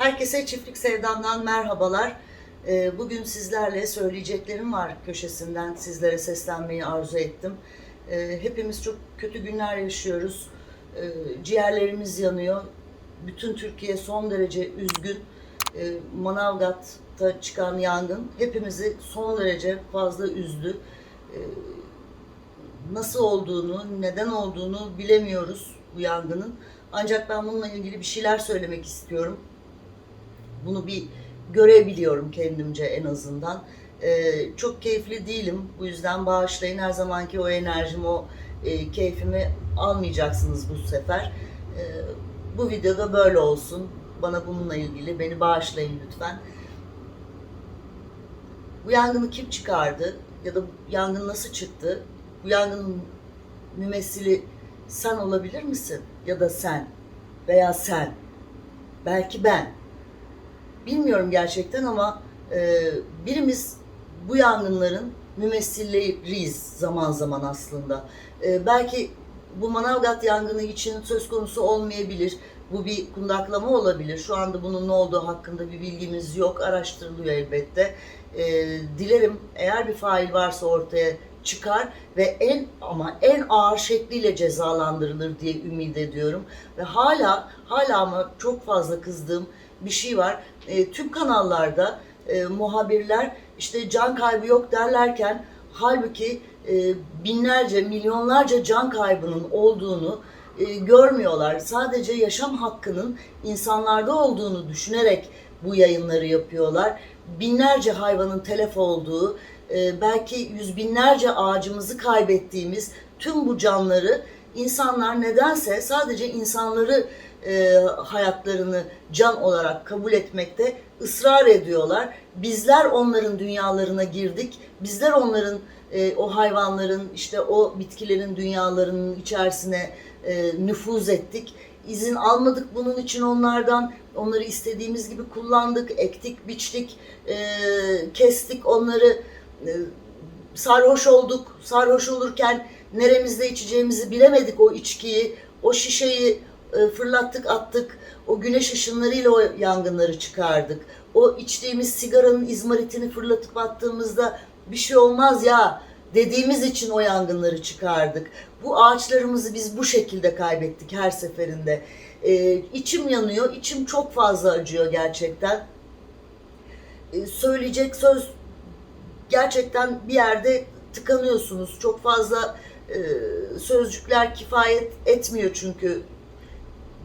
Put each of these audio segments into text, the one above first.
Herkese Çiftlik Sevdam'dan merhabalar. Ee, Bugün sizlerle söyleyeceklerim var köşesinden sizlere seslenmeyi arzu ettim. Ee, Hepimiz çok kötü günler yaşıyoruz. Ee, Ciğerlerimiz yanıyor. Bütün Türkiye son derece üzgün. Manavgat'ta çıkan yangın hepimizi son derece fazla üzdü. Nasıl olduğunu, neden olduğunu bilemiyoruz bu yangının. Ancak ben bununla ilgili bir şeyler söylemek istiyorum. Bunu bir görebiliyorum kendimce en azından. Ee, çok keyifli değilim. Bu yüzden bağışlayın. Her zamanki o enerjimi, o e, keyfimi almayacaksınız bu sefer. Ee, bu videoda böyle olsun. Bana bununla ilgili beni bağışlayın lütfen. Bu yangını kim çıkardı? Ya da yangın nasıl çıktı? Bu yangının mümessili sen olabilir misin? Ya da sen veya sen. Belki ben. Bilmiyorum gerçekten ama e, birimiz bu yangınların mümessilleriyiz zaman zaman aslında. E, belki bu Manavgat yangını için söz konusu olmayabilir. Bu bir kundaklama olabilir. Şu anda bunun ne olduğu hakkında bir bilgimiz yok. Araştırılıyor elbette. E, dilerim eğer bir fail varsa ortaya çıkar ve en ama en ağır şekliyle cezalandırılır diye ümit ediyorum. Ve hala hala ama çok fazla kızdığım bir şey var. E, tüm kanallarda e, muhabirler işte can kaybı yok derlerken halbuki e, binlerce, milyonlarca can kaybının olduğunu e, görmüyorlar. Sadece yaşam hakkının insanlarda olduğunu düşünerek bu yayınları yapıyorlar. Binlerce hayvanın telef olduğu, e, belki yüz binlerce ağacımızı kaybettiğimiz tüm bu canları insanlar nedense sadece insanları e, hayatlarını can olarak kabul etmekte ısrar ediyorlar. Bizler onların dünyalarına girdik. Bizler onların e, o hayvanların işte o bitkilerin dünyalarının içerisine e, nüfuz ettik. İzin almadık bunun için onlardan. Onları istediğimiz gibi kullandık, ektik, biçtik, e, kestik onları. E, sarhoş olduk. Sarhoş olurken neremizde içeceğimizi bilemedik o içkiyi. O şişeyi fırlattık attık. O güneş ışınlarıyla o yangınları çıkardık. O içtiğimiz sigaranın izmaritini fırlatıp attığımızda bir şey olmaz ya dediğimiz için o yangınları çıkardık. Bu ağaçlarımızı biz bu şekilde kaybettik her seferinde. E, içim yanıyor, içim çok fazla acıyor gerçekten. E, söyleyecek söz gerçekten bir yerde tıkanıyorsunuz. Çok fazla e, sözcükler kifayet etmiyor çünkü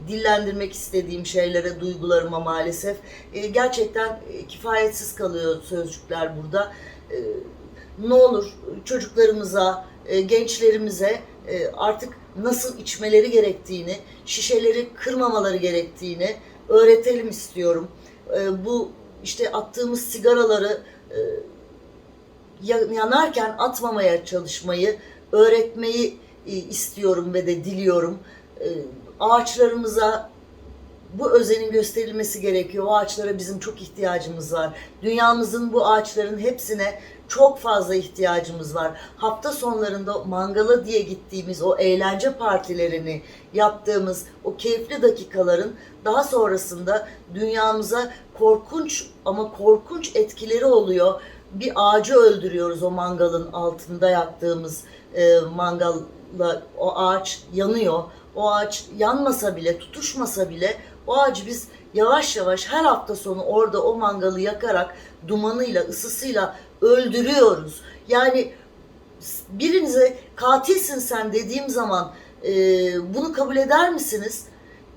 dillendirmek istediğim şeylere, duygularıma maalesef. E, gerçekten e, kifayetsiz kalıyor sözcükler burada. E, ne olur çocuklarımıza, e, gençlerimize e, artık nasıl içmeleri gerektiğini, şişeleri kırmamaları gerektiğini öğretelim istiyorum. E, bu işte attığımız sigaraları e, ya- yanarken atmamaya çalışmayı öğretmeyi e, istiyorum ve de diliyorum. E, Ağaçlarımıza bu özenin gösterilmesi gerekiyor. O ağaçlara bizim çok ihtiyacımız var. Dünyamızın bu ağaçların hepsine çok fazla ihtiyacımız var. Hafta sonlarında mangala diye gittiğimiz o eğlence partilerini yaptığımız o keyifli dakikaların daha sonrasında dünyamıza korkunç ama korkunç etkileri oluyor. Bir ağacı öldürüyoruz o mangalın altında yaktığımız e, mangalla o ağaç yanıyor. O ağaç yanmasa bile, tutuşmasa bile o ağacı biz yavaş yavaş her hafta sonu orada o mangalı yakarak dumanıyla, ısısıyla öldürüyoruz. Yani birinize katilsin sen dediğim zaman e, bunu kabul eder misiniz?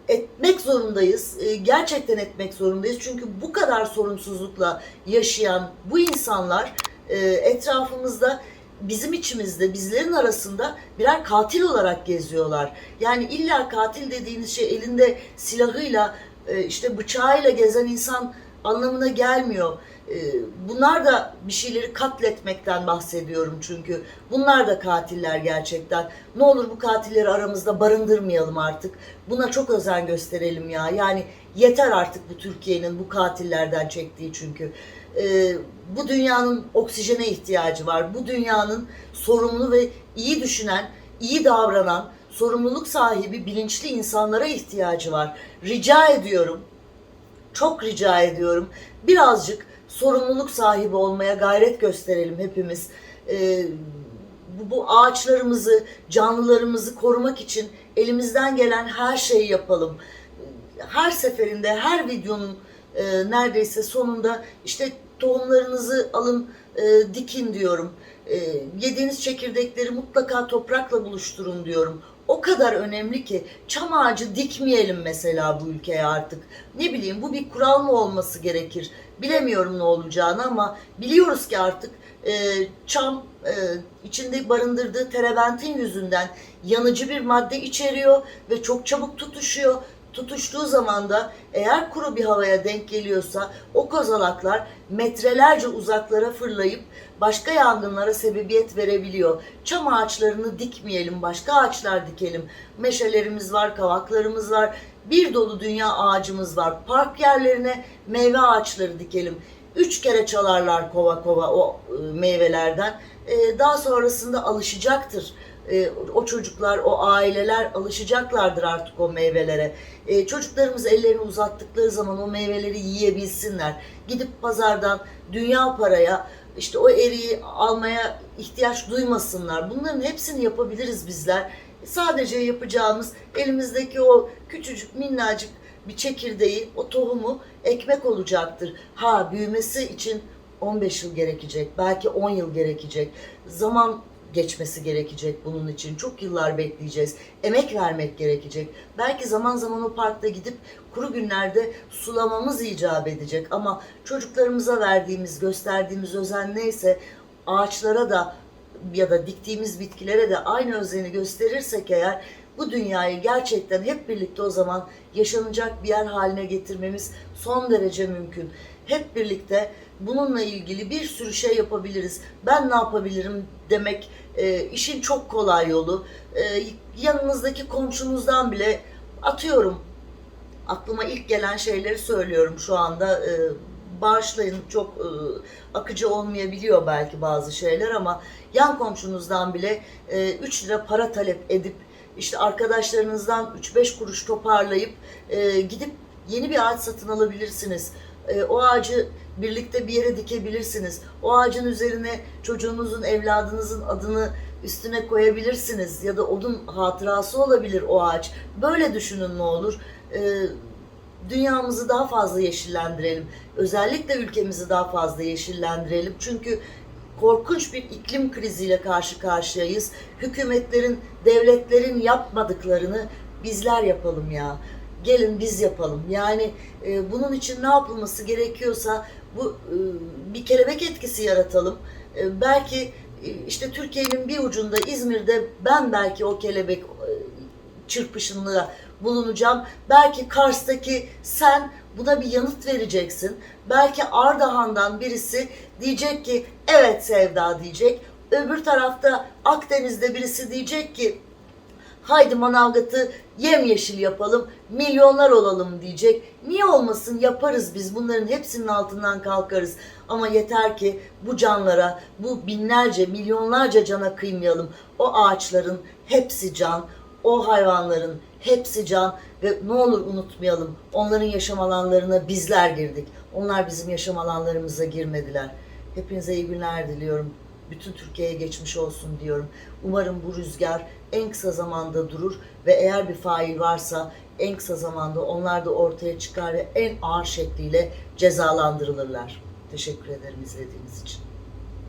Etmek zorundayız. E, gerçekten etmek zorundayız. Çünkü bu kadar sorumsuzlukla yaşayan bu insanlar e, etrafımızda bizim içimizde, bizlerin arasında birer katil olarak geziyorlar. Yani illa katil dediğiniz şey elinde silahıyla, e, işte bıçağıyla gezen insan anlamına gelmiyor. E, Bunlar da bir şeyleri katletmekten bahsediyorum çünkü. Bunlar da katiller gerçekten. Ne olur bu katilleri aramızda barındırmayalım artık. Buna çok özen gösterelim ya. Yani yeter artık bu Türkiye'nin bu katillerden çektiği çünkü. E, Bu dünyanın oksijene ihtiyacı var. Bu dünyanın sorumlu ve iyi düşünen, iyi davranan, sorumluluk sahibi, bilinçli insanlara ihtiyacı var. Rica ediyorum çok rica ediyorum. Birazcık sorumluluk sahibi olmaya gayret gösterelim hepimiz. Bu, bu ağaçlarımızı, canlılarımızı korumak için elimizden gelen her şeyi yapalım. Her seferinde, her videonun e, neredeyse sonunda işte tohumlarınızı alın, e, dikin diyorum. E, yediğiniz çekirdekleri mutlaka toprakla buluşturun diyorum. O kadar önemli ki çam ağacı dikmeyelim mesela bu ülkeye artık. Ne bileyim bu bir kural mı olması gerekir? Bilemiyorum ne olacağını ama biliyoruz ki artık e, çam e, içinde barındırdığı terebentin yüzünden yanıcı bir madde içeriyor ve çok çabuk tutuşuyor. Tutuştuğu zaman da eğer kuru bir havaya denk geliyorsa o kozalaklar metrelerce uzaklara fırlayıp başka yangınlara sebebiyet verebiliyor. Çam ağaçlarını dikmeyelim, başka ağaçlar dikelim. Meşelerimiz var, kavaklarımız var, bir dolu dünya ağacımız var. Park yerlerine meyve ağaçları dikelim. Üç kere çalarlar kova kova o e, meyvelerden. E, daha sonrasında alışacaktır. E, o çocuklar, o aileler alışacaklardır artık o meyvelere. E, çocuklarımız ellerini uzattıkları zaman o meyveleri yiyebilsinler. Gidip pazardan dünya paraya işte o eriği almaya ihtiyaç duymasınlar. Bunların hepsini yapabiliriz bizler. Sadece yapacağımız elimizdeki o küçücük minnacık bir çekirdeği, o tohumu ekmek olacaktır. Ha büyümesi için 15 yıl gerekecek, belki 10 yıl gerekecek. Zaman geçmesi gerekecek bunun için. Çok yıllar bekleyeceğiz. Emek vermek gerekecek. Belki zaman zaman o parkta gidip kuru günlerde sulamamız icap edecek. Ama çocuklarımıza verdiğimiz, gösterdiğimiz özen neyse ağaçlara da ya da diktiğimiz bitkilere de aynı özeni gösterirsek eğer bu dünyayı gerçekten hep birlikte o zaman yaşanacak bir yer haline getirmemiz son derece mümkün. Hep birlikte bununla ilgili bir sürü şey yapabiliriz. Ben ne yapabilirim demek e, işin çok kolay yolu. E, yanınızdaki komşunuzdan bile atıyorum aklıma ilk gelen şeyleri söylüyorum şu anda. E, bağışlayın çok e, akıcı olmayabiliyor belki bazı şeyler ama yan komşunuzdan bile e, 3 lira para talep edip işte arkadaşlarınızdan 3-5 kuruş toparlayıp e, gidip yeni bir ağaç satın alabilirsiniz. E, o ağacı birlikte bir yere dikebilirsiniz. O ağacın üzerine çocuğunuzun, evladınızın adını üstüne koyabilirsiniz ya da onun hatırası olabilir o ağaç. Böyle düşünün ne olur. E, dünyamızı daha fazla yeşillendirelim. Özellikle ülkemizi daha fazla yeşillendirelim. Çünkü korkunç bir iklim kriziyle karşı karşıyayız. Hükümetlerin, devletlerin yapmadıklarını bizler yapalım ya. Gelin biz yapalım. Yani e, bunun için ne yapılması gerekiyorsa bu e, bir kelebek etkisi yaratalım. E, belki e, işte Türkiye'nin bir ucunda İzmir'de ben belki o kelebek e, çırpışında bulunacağım. Belki Kars'taki sen buna bir yanıt vereceksin. Belki Ardahan'dan birisi diyecek ki evet Sevda diyecek. Öbür tarafta Akdeniz'de birisi diyecek ki haydi Manavgat'ı yemyeşil yapalım, milyonlar olalım diyecek. Niye olmasın yaparız biz bunların hepsinin altından kalkarız. Ama yeter ki bu canlara, bu binlerce, milyonlarca cana kıymayalım. O ağaçların hepsi can, o hayvanların hepsi can ve ne olur unutmayalım onların yaşam alanlarına bizler girdik. Onlar bizim yaşam alanlarımıza girmediler. Hepinize iyi günler diliyorum. Bütün Türkiye'ye geçmiş olsun diyorum. Umarım bu rüzgar en kısa zamanda durur ve eğer bir fail varsa en kısa zamanda onlar da ortaya çıkar ve en ağır şekliyle cezalandırılırlar. Teşekkür ederim izlediğiniz için.